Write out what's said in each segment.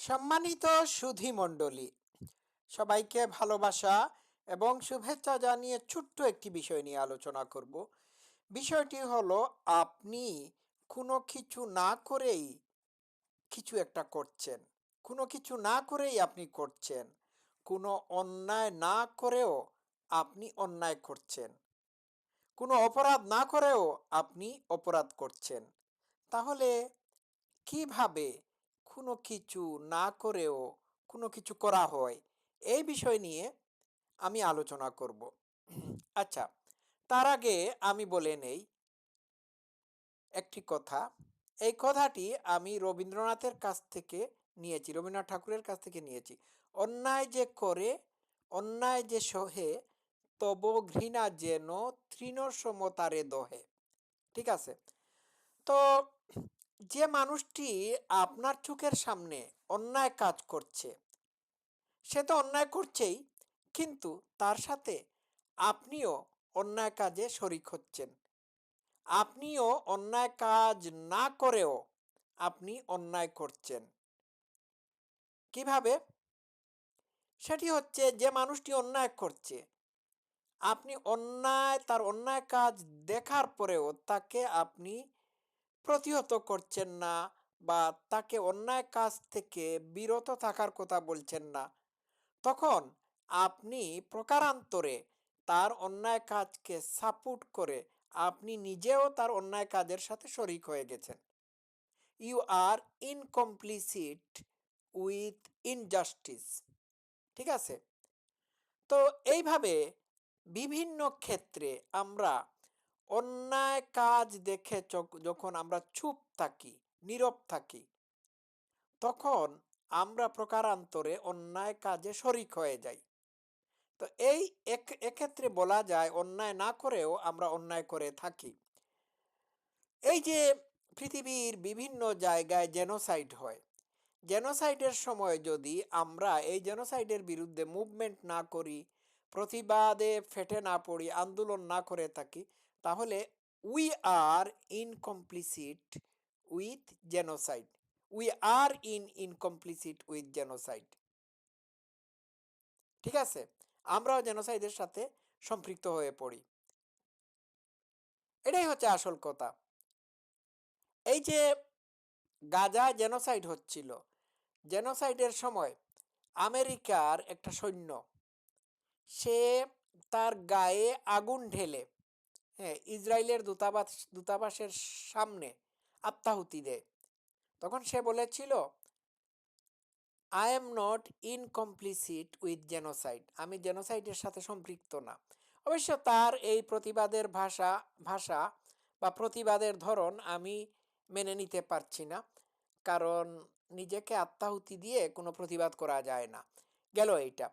সম্মানিত সুধী মণ্ডলী, সবাইকে ভালোবাসা এবং শুভেচ্ছা জানিয়ে ছোট্ট একটি বিষয় নিয়ে আলোচনা করব। বিষয়টি হলো, আপনি কোনো কিছু না করেই কিছু একটা করছেন। কোনো কিছু না করেই আপনি করছেন। কোনো অন্যায় না করেও আপনি অন্যায় করছেন। কোনো অপরাধ না করেও আপনি অপরাধ করছেন। তাহলে কীভাবে কোনো কিছু না করেও কোনো কিছু করা হয়, এই বিষয় নিয়ে আমি আলোচনা করব। আচ্ছা তার আগে আমি বলে নেই একটি কথা। এই কথাটি আমি রবীন্দ্রনাথের কাছ থেকে নিয়েছি, রবীন্দ্রনাথ ঠাকুরের কাছ থেকে নিয়েছি। অন্যায় যে করে, অন্যায় যে সহে, তব ঘৃণা যেন তৃণ সমতারে দহে। ঠিক আছে? তো যে মানুষটি আপনার চোখের সামনে অন্যায় কাজ করছে, সে তো অন্যায় করছেই, কিন্তু তার সাথে আপনিও অন্যায় কাজে শরিক হচ্ছেন। আপনিও অন্যায় কাজ না করেও আপনি অন্যায় করছেন। কীভাবে? সেটি হচ্ছে যে মানুষটি অন্যায় করছে, আপনি অন্যায়, তার অন্যায় কাজ দেখার পরেও তাকে আপনি প্রতিহত করছেন না বা তাকে অন্যায় কাজ থেকে বিরত থাকার কথা বলছেন না। তখন আপনি প্রকারান্তরে তার অন্যায় কাজকে সাপোর্ট করে আপনি নিজেও তার অন্যায় কাজের সাথে শরিক হয়ে গেছেন। You are in complicit with injustice ঠিক আছে? তো এইভাবে বিভিন্ন ক্ষেত্রে আমরা অন্যায় কাজ দেখে যখন আমরা চুপ থাকি, নীরব থাকি, তখন আমরা প্রকারান্তরে অন্যায় কাজে শরিক হয়ে যাই। তো এই এক্ষেত্রে বলা যায় অন্যায় না করেও আমরা অন্যায় করে থাকি। এই যে পৃথিবীর বিভিন্ন জায়গায় জেনোসাইড হয়, জেনোসাইডের সময় যদি আমরা এই জেনোসাইডের বিরুদ্ধে মুভমেন্ট না করি, প্রতিবাদে ফেটে না পড়ি, আন্দোলন না করে থাকি তাহলে we are in complicit with genocide we are in in complicit with genocide ঠিক আছে? আমরাও জেনোসাইডের সাথে সম্পৃক্ত হয়ে পড়ি। এটাই হচ্ছে আসল কথা। এই যে গাজা জেনোসাইড হচ্ছিল জেনোসাইডের সময় আমেরিকার একটা সৈন্য, সে তার গায়ে আগুন ঢেলে হ্যাঁ ইসরায়েলের দূতাবাস, দূতাবাসের সামনে আত্মাহুতি দেয় তখন সে বলেছিল I am not in complicit with genocide আমি জেনোসাইডের সাথে সম্পৃক্ত না। অবশ্য তার এই প্রতিবাদের ভাষা ভাষা বা প্রতিবাদের ধরন আমি মেনে নিতে পারছি না। কারণ নিজেকে আত্মাহুতি দিয়ে কোনো প্রতিবাদ করা যায় না। গেল এইটা।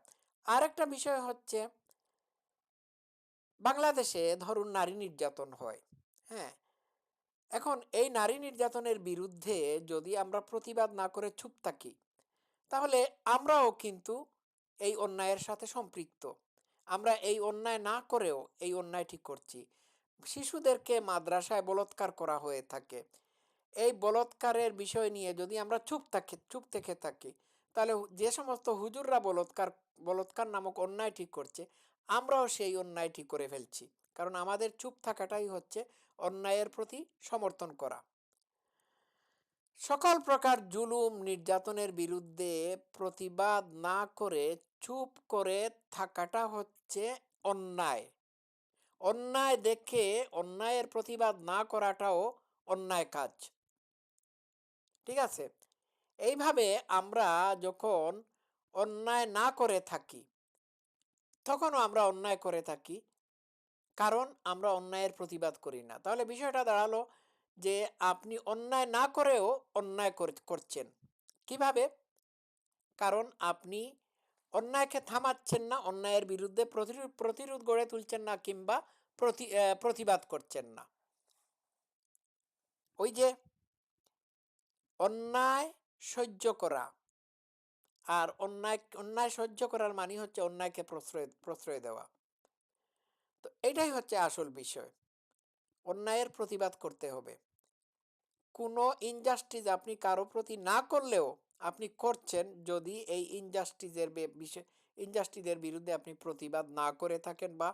আর একটা বিষয় হচ্ছে বাংলাদেশে ধরুন নারী নির্যাতন হয় হ্যাঁ? এখন এই নারী নির্যাতনের বিরুদ্ধে যদি আমরা প্রতিবাদ না করে চুপ থাকি, তাহলে আমরাও কিন্তু এই অন্যায়ের সাথে সম্পৃক্ত। আমরা এই অন্যায় না করেও এই অন্যায়টি করছি। শিশুদেরকে মাদ্রাসায় বলৎকার করা হয়ে থাকে। এই বলৎকারের বিষয় নিয়ে যদি আমরা চুপ থাকি, চুপ থেকে থাকি, তাহলে যে সমস্ত হুজুররা বলৎকার বলৎকার নামক অন্যায় ঠিক করছে আমরাও সেই অন্যায় ঠিক করে ফেলছি। কারণ আমাদের চুপ থাকাটাই হচ্ছে অন্যায়ের প্রতি সমর্থন করা। সকল প্রকার জুলুম নির্যাতনের বিরুদ্ধে প্রতিবাদ না করে চুপ করে থাকাটা হচ্ছে অন্যায়। অন্যায় দেখে অন্যায়ের প্রতিবাদ না করাটাও অন্যায় কাজ। ঠিক আছে? এইভাবে আমরা যখন অন্যায় না করে থাকি তখনও আমরা অন্যায় করে থাকি। কারণ আমরা অন্যায়ের প্রতিবাদ করি না। তাহলে বিষয়টা দাঁড়াল যে আপনি অন্যায় না করেও অন্যায় করছেন। কীভাবে? কারণ আপনি অন্যায়কে থামাচ্ছেন না, অন্যায়ের বিরুদ্ধে প্রতিরোধ গড়ে তুলছেন না কিংবা প্রতিবাদ করছেন না। ওই যে অন্যায় সহ্য করা। আর অন্যায় অন্যায় সহ্য করার মানে হচ্ছে অন্যায়কে প্রশ্রয় প্রশ্রয় দেওয়া। তো এটাই হচ্ছে আসল বিষয়। অন্যায়ের প্রতিবাদ করতে হবে। কোনো ইনজাস্টিস আপনি কারও প্রতি না করলেও আপনি করছেন যদি এই ইনজাস্টিসের বিষয় ইনজাস্টিসের বিরুদ্ধে আপনি প্রতিবাদ না করে থাকেন বা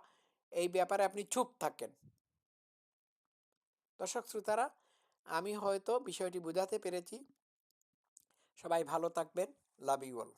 এই ব্যাপারে আপনি চুপ থাকেন। দর্শক শ্রোতারা, আমি হয়তো বিষয়টি বোঝাতে পেরেছি। সবাই ভালো থাকবেন লাভ ইউ অল